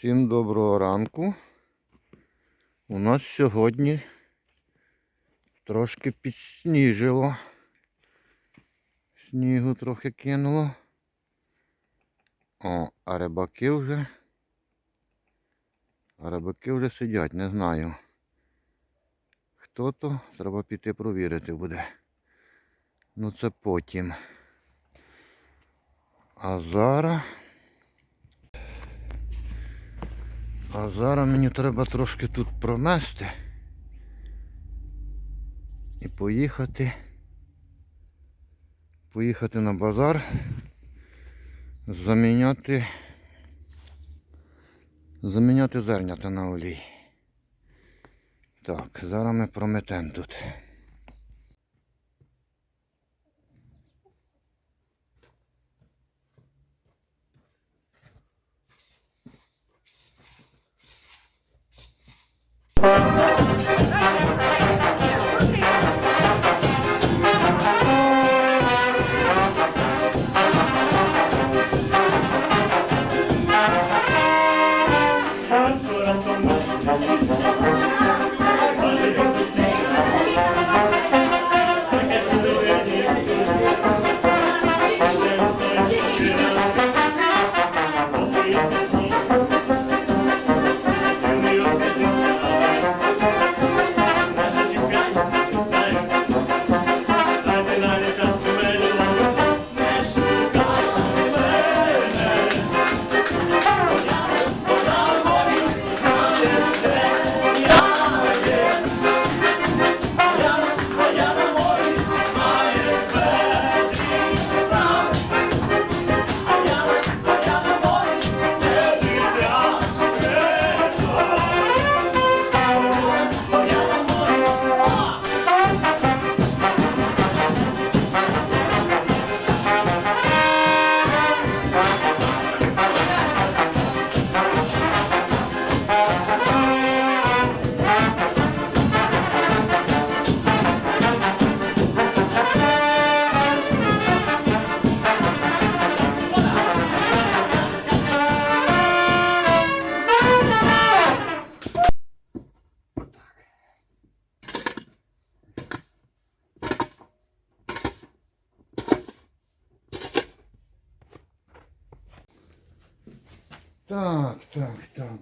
Всім доброго ранку. У нас сьогодні трошки підсніжило. Снігу трохи кинуло. О, а рибаки вже. А рибаки вже сидять, не знаю. Хто то, треба піти провірити буде. Ну це потім. А зараз. А зараз мені треба трошки тут промести і поїхати. Поїхати на базар, заміняти, заміняти зернята на олій. Так, зараз ми прометемо тут.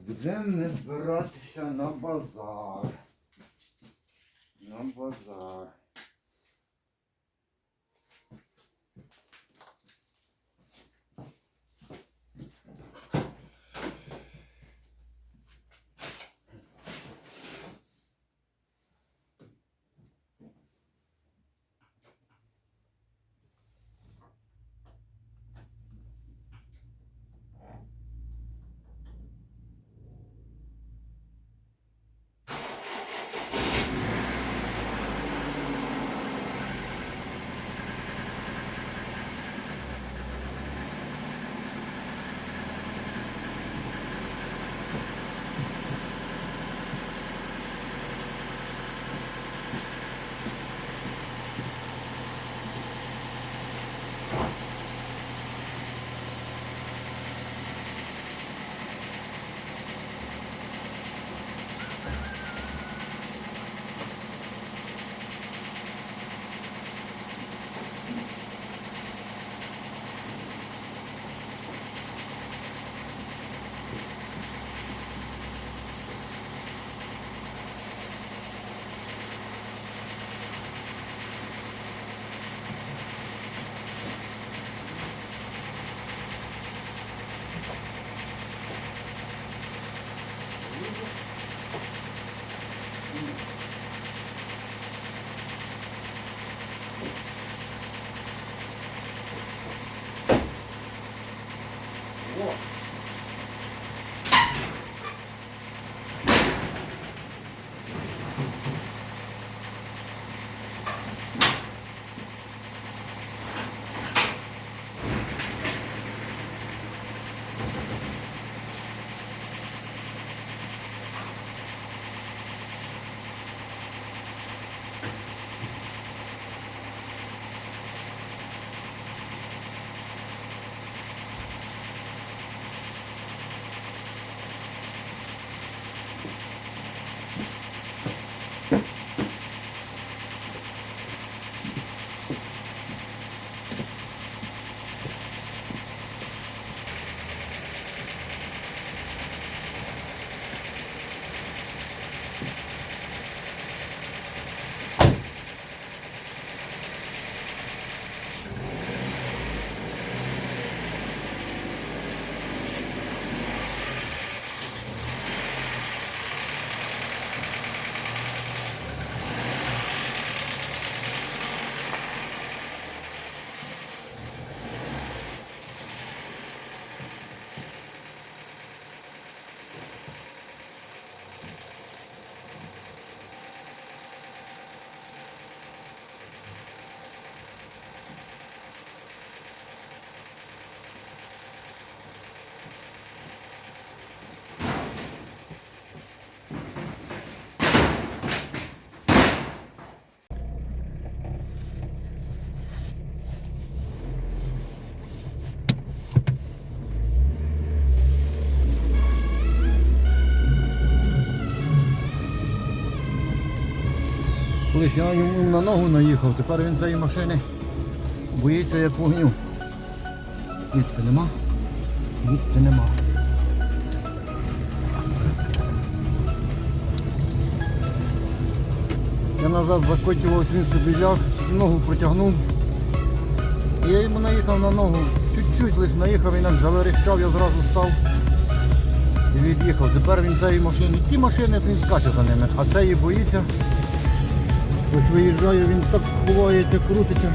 Будемо збиратися на базар. На базар. Колись я йому на ногу наїхав, тепер він цієї машини боїться як вогню. Їдьте нема. Їдьте нема. Я назад закотювався, він собі ляг, ногу протягнув. Я йому наїхав на ногу. Чуть-чуть лише наїхав, він заверещав, я зразу став і від'їхав. Тепер він цієї машини. Ті машини він скаче за ними, а цей боїться. Ось виїжджає, він так ховається, крутиться.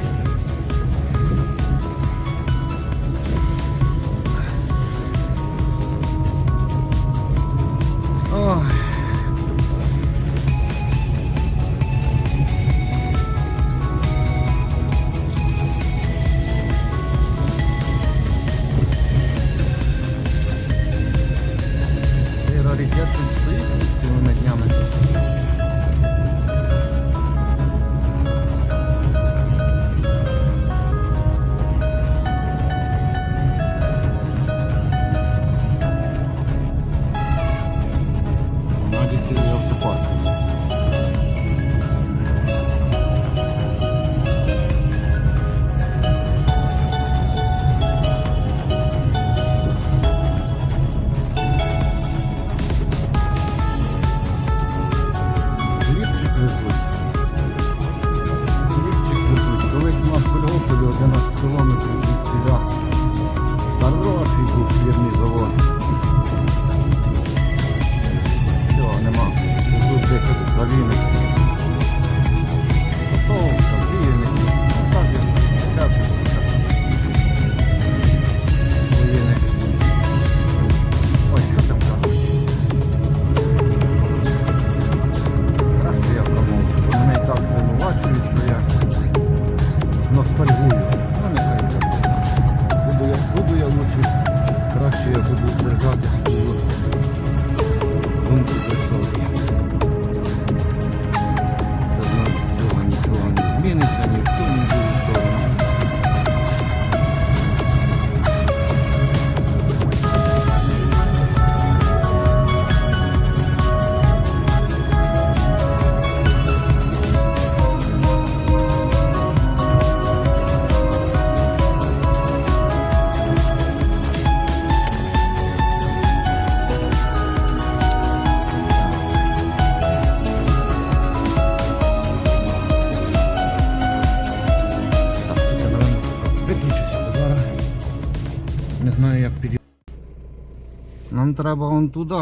Треба вон туди.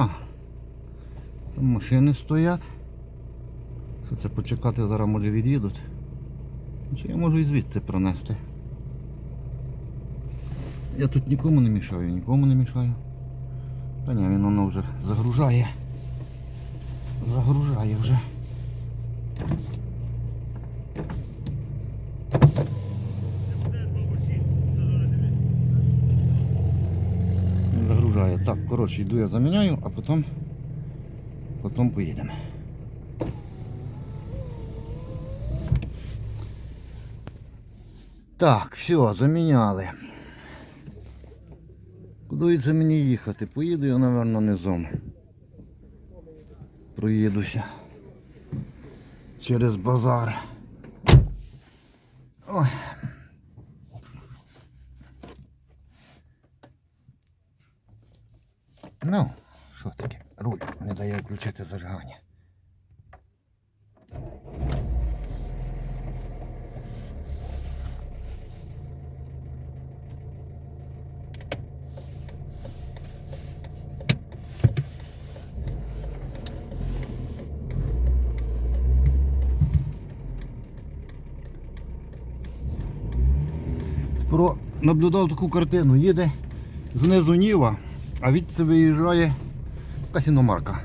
Там машини стоять. Це почекати, зараз може від'їдуть. Чи я можу і звідси пронести. Я тут нікому не мішаю, нікому не мішаю. Та ні, він воно вже загружає. Загружає вже. Він загружає. Так, коротше, йду я заміняю, а потім, потім поїдемо. Так, все, заміняли. Куди це мені їхати? Поїду я, мабуть, низом. Проїдуся. Через базар. Ну, що таке? Руль не дає включити зажигання. Про наблюдав таку картину. Їде знизу Ніва, а відси виїжджає якась іномарка.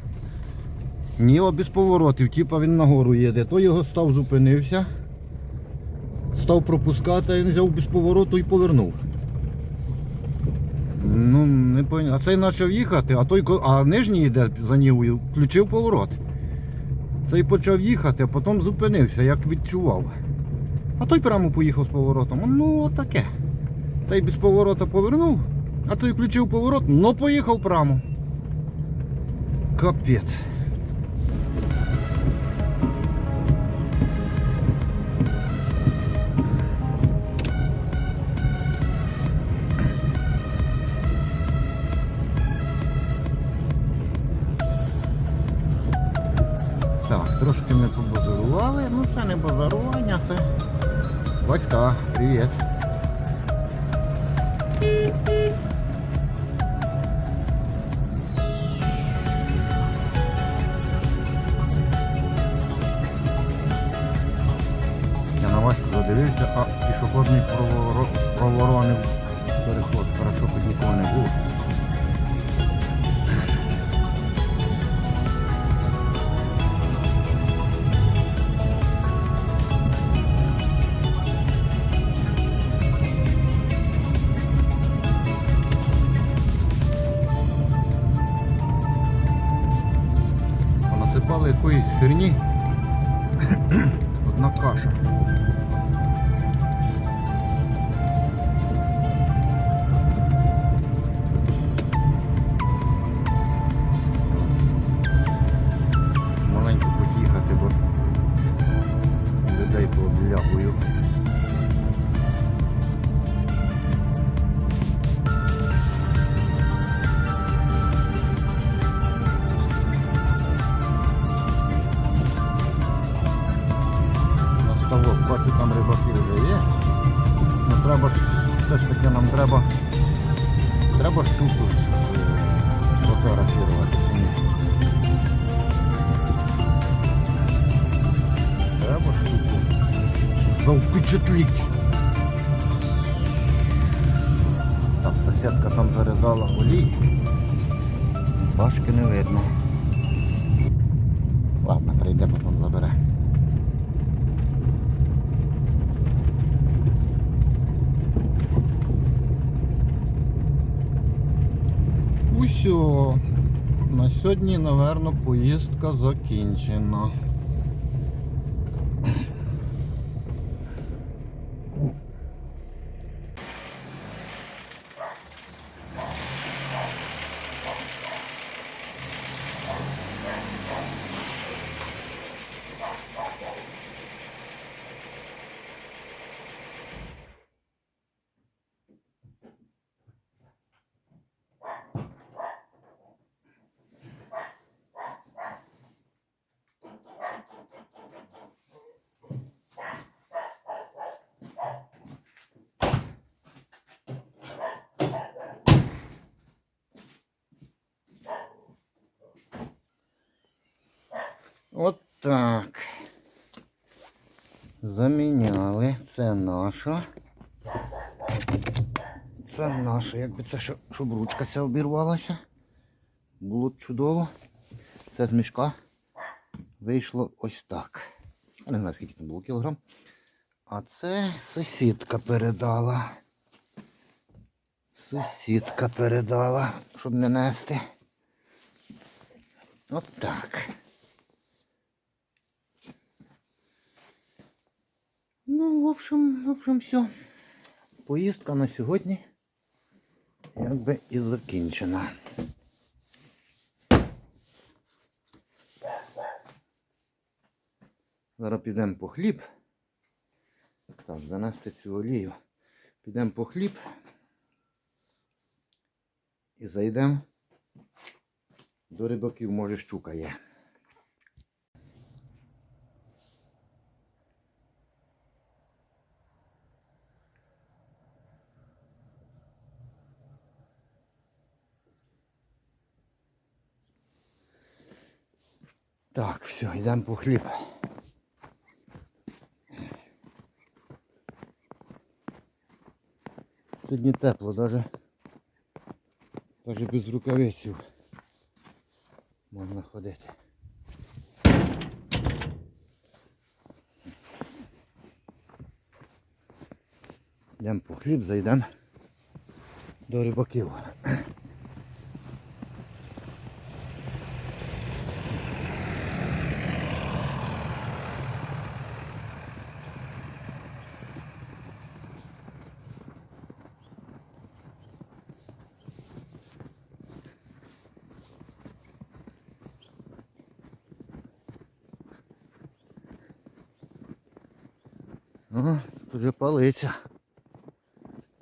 Ніва без поворотів, типа він нагору їде. То його став зупинився, став пропускати, а він взяв без повороту і повернув. Ну, не пон... А цей почав їхати, а той, а нижній йде за Нівою, включив поворот. Цей почав їхати, а потім зупинився, як відчував. А той прямо поїхав з поворотом. Ну, отаке. Цей без поворота повернув, а то і включив поворот, но поїхав прямо. Капець. Так, трошки ми побазарували, ну це не базарування, це батька, привіт. Сфотографувати. чи ні? Треба штуку. Завпечатліть. Так, сусідка там зарізала олій. Башки не видно. Ладно, прийде, потім сьогодні, напевно, поїздка закінчена. От так. Заміняли. Це наша. Це наша. Якби це щоб ручка ця обірвалася. Було б чудово. Це з мішка вийшло ось так. Я не знаю, скільки там було кілограм. А це сусідка передала. Сусідка передала, щоб не нести. От так. Ну, в общем, в общем, все. Поїздка на сьогодні якби і закінчена. Зараз підемо по хліб. Так, занести цю олію. Підемо по хліб. І зайдемо до рибаків, може щука є. Так, все, йдемо по хліб. Сьогодні тепло, даже, даже без рукавиців можна ходити. Йдемо по хліб, зайдемо до рибаків. столиця.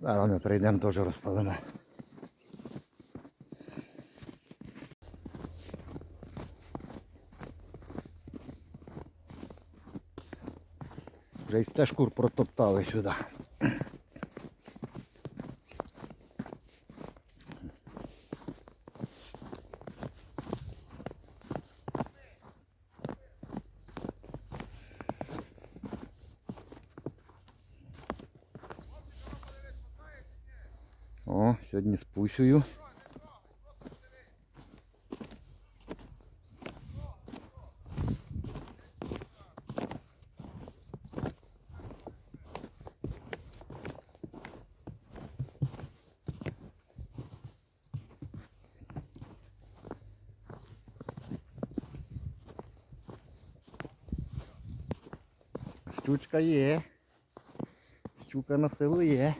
Зараз ми прийдемо, теж розпалимо. Вже й стежку протоптали сюди. Сьогодні з пусею. Щучка є. Щука на силу є.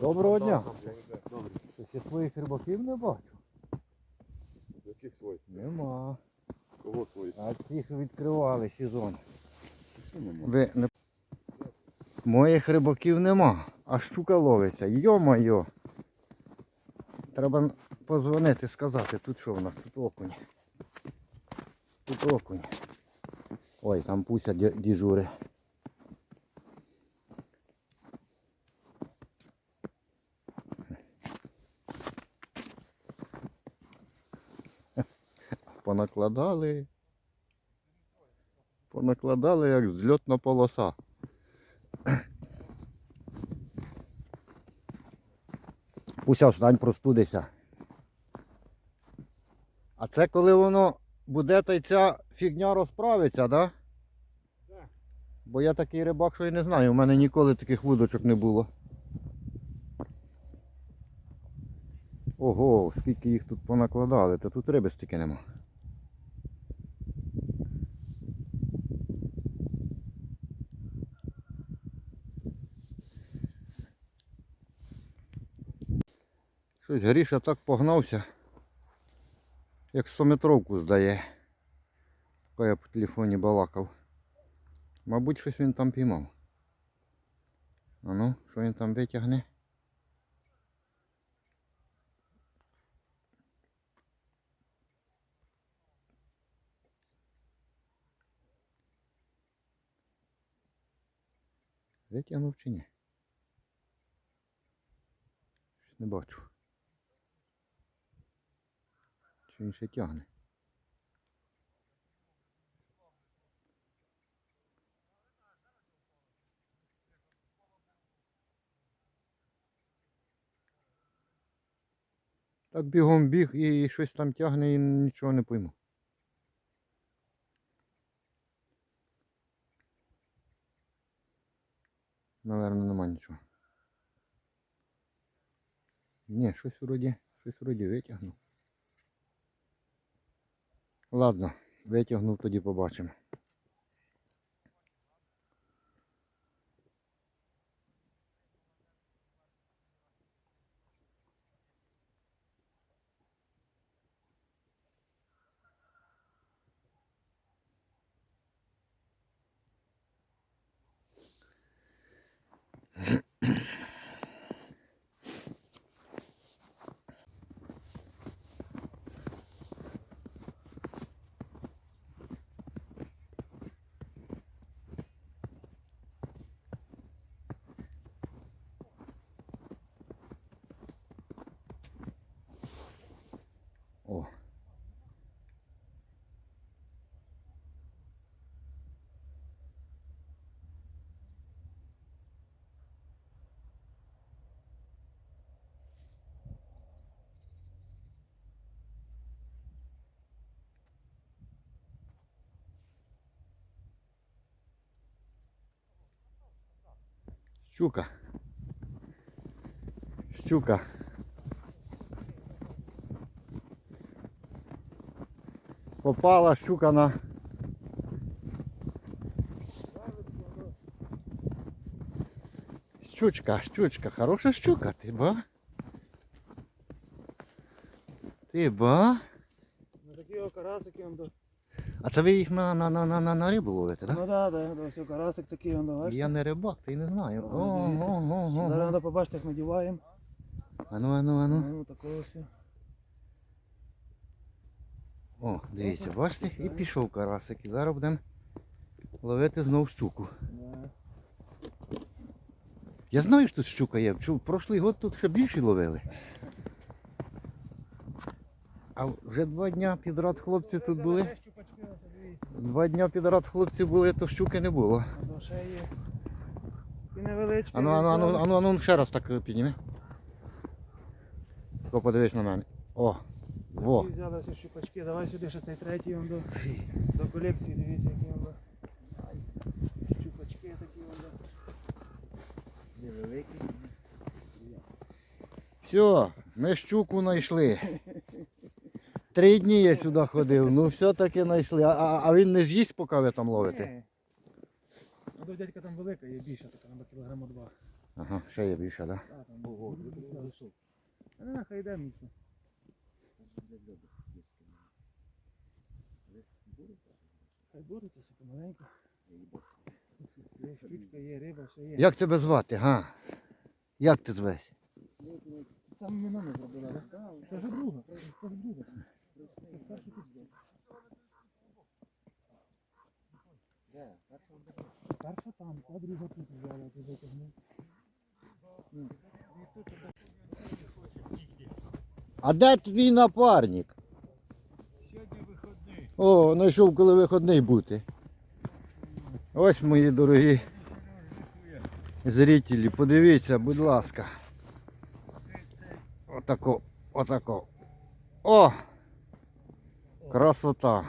Доброго дня. Я твоїх рибаків не бачу. Яких своїх? Нема. Кого своїх? А цих відкривали сезон. Ви не... Моїх рибаків нема, а щука ловиться. Йо-моє. Треба позвонити, сказати, тут що в нас, тут окунь. Тут окунь. Ой, там пуся діжури. Понакладали. Понакладали як зльотна полоса. Пуся встань, простудися. А це коли воно буде та й ця фігня розправиться, да? Да. Бо я такий рибак, що і не знаю, у мене ніколи таких вудочок не було. Ого, скільки їх тут понакладали, та тут риби стільки нема. Щось Гріша так погнався, як 100-метровку здає. Поки я по телефоні балакав. Мабуть, щось він там піймав. А ну, що він там витягне? Витягнув чи ні? Не бачу. Він ще тягне? Так бігом біг і щось там тягне і нічого не пойму. Наверно, нема нічого. Ні, щось вроді, щось вроді витягнув. Ладно, витягнув, тоді побачимо. Щука. Щука. Попала щука на. Щучка, щучка, хороша щука, ти ба? Ти ба? Ну так о, карасики, он до. А це ви їх на, на, на, на, на, на рибу ловите, так? Ну да, да, да, о, карасик такий, он до, бачите? Я не рибак, ти не знаю. О, О, о, о, Зараз треба побачити, як надіваємо. Ану, ану, ану. Ну, такого все. О, дивіться, бачите? І пішов карасик. І зараз будемо ловити знов щуку. Да. Я знаю, що тут щука є. Чув, прошлий год тут ще більше ловили. А вже два дня підряд хлопці тут були. Ще щупачки, ось, дивіться. Два дня підряд хлопці були, то щуки не було. А ще є. І невеличкі. Ану, ану, ану, ану, ану, ще раз так підніми. Тако подивись на мене. О, во. Такі Взяли щупачки, давай сюди ще цей третій он до, до колекції, дивіться, які он. Щупачки такі он до. Все, ми щуку знайшли. Три дні я сюди ходив, ну все-таки знайшли. А, а, він не з'їсть, поки ви там ловите? Ні. А до дядька там велика, є більша така, на кілограма два. Ага, ще є більше, так? Да? А, там Ого, А не нахай йде. Хай бореться, все помаленьку. Є щучка, є риба, все є. Як тебе звати, га? Як ти звесь? Саме імена не зробила, так? Це ж друга, це ж друга. Перша там, та друга тут взяла, ти витягнув. А де твій напарник? Сьогодні виходний. О, знайшов, коли виходний бути. Ось мої дорогі зрителі, подивіться, будь ласка. Отако, отако. О! Красота.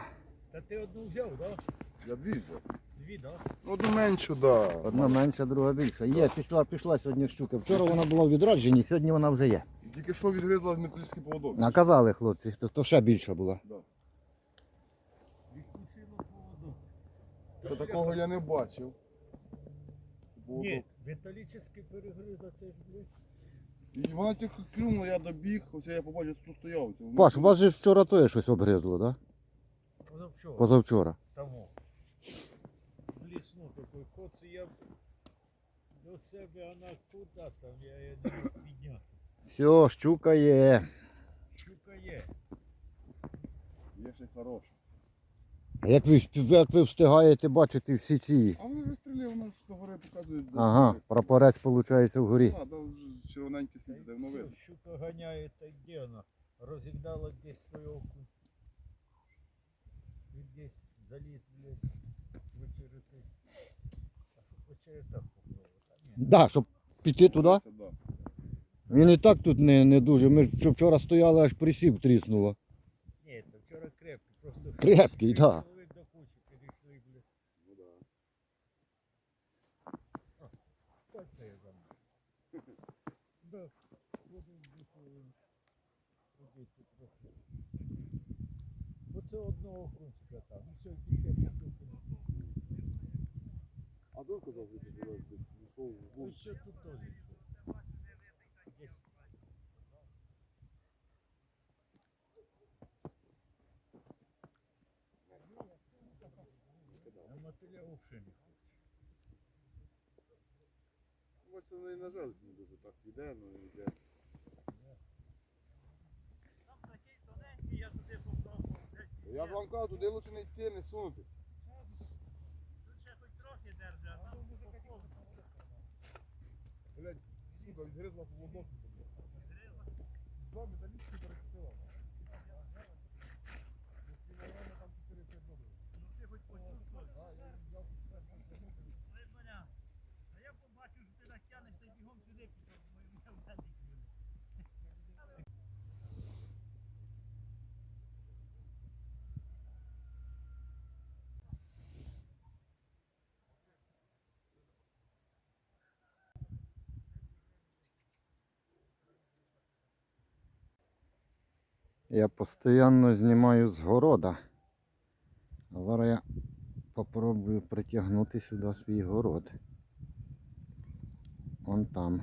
Та ти одну взяв, так? Я дві взяв. Дві, так? Одну меншу, да. Одна менша, друга більша. Є, пішла, пішла сьогодні щука. Вчора вона була в відродженні, сьогодні вона вже є. І Тільки що відгризла металічний поводок. Наказали хлопці, то, то ще більша була. Та такого я не бачив. Ні, металічний перегриз, а це ж блядь. І вона тільки клюнула, я добіг, ось я побачив, тут стояв. Це Паш, у вас же ж вчора теж щось обгризло, так? Да? Позавчора. Позавчора. Тому. В лісну такий коц, і я до себе, вона куди там, я її не міг підняти. Все, щука є. Щука є. Є ще хороша. А Як ви, як ви встигаєте бачити всі ці? А вони вже стріли, воно ж до гори показує. де Ага, гори. прапорець виходить вгорі. А, там вже червоненькі сліди, давно видно. щука ганяє, так де вона? Розігнала десь стоявку. І десь заліз, блядь, вечерити. А що по черетах попробувати? Ні. Да, щоб піти туди. Це да. Він і так тут не, не дуже. Ми ж вчора стояли, аж присів тріснуло. Ні, то вчора крепкий, просто Крепкий, да. чоловік до кучі підійшли, блядь. Ну да. Та це я замерз. Да, воду. Робити трохи. Оце одного кончика там. І все, більше. А дурка завжди була десь пішов Ну ще тут теж йшов. Десь. А мотиля взагалі не хоче. Бачите, Ну, не на жаль, не дуже так йде, ну йде. Я вам кажу, туди лучше не йти, не сунутись. Блять, сука, відгризла поводок. Два металічні Я постійно знімаю з города. А зараз я попробую притягнути сюди свій город. Вон там.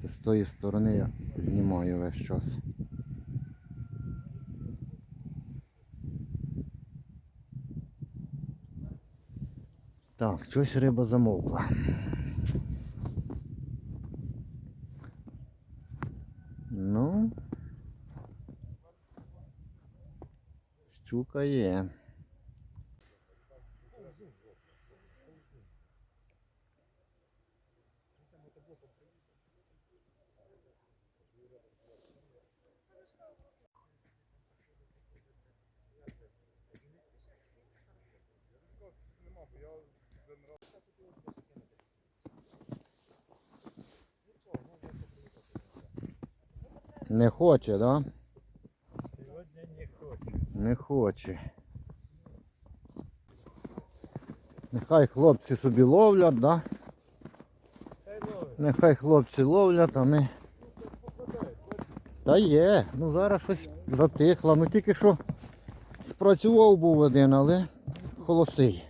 Це з тої сторони я знімаю весь час. Так, щось риба замовкла. Щука є. Не хоче, да? Не хоче. Нехай хлопці собі ловлять, да? Нехай хлопці ловлять, а ми. Та є, ну зараз щось затихло. Ну тільки що спрацював був один, але холостий.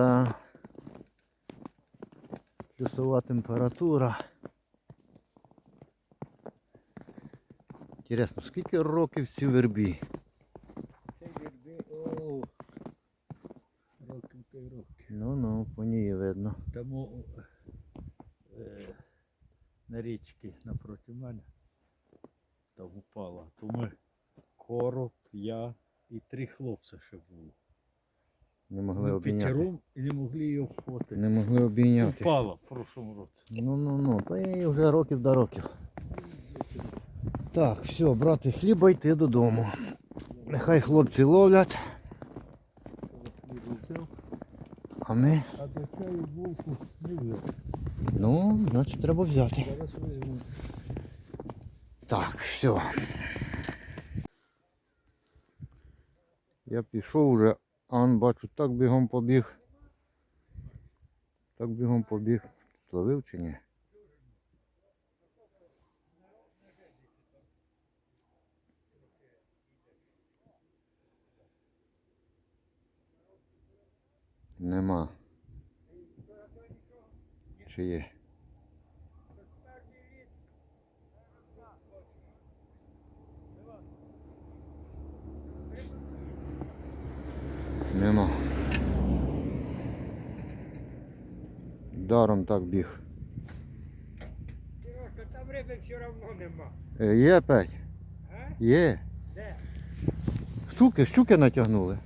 Та плюсова температура. Інтересно, скільки років цій вербі? Це вірби, о, років та років. Ну ну, по ній видно. Тому е, на річці напроти мене там упала. То ми короб, я і три хлопці ще було. Не могли обійняти. п'ятером і не могли її вхватити. Не могли обійняти. Упала в прошлому році. Ну ну ну, то їй вже років до років. Так, все, брати хліба йти додому. Нехай хлопці ловлять, а ми. А до чаю булку не взяв. Ну, значить треба взяти. Зараз візьму. Так, все. Я пішов вже, а он бачу, так бігом побіг. Так бігом побіг. Зловив чи ні? Нема. Чи є? Нема. Даром так біг. Сережка, там риби все одно нема. Е, Є п'ять? А? Є. Де? Щуки, щуки натягнули.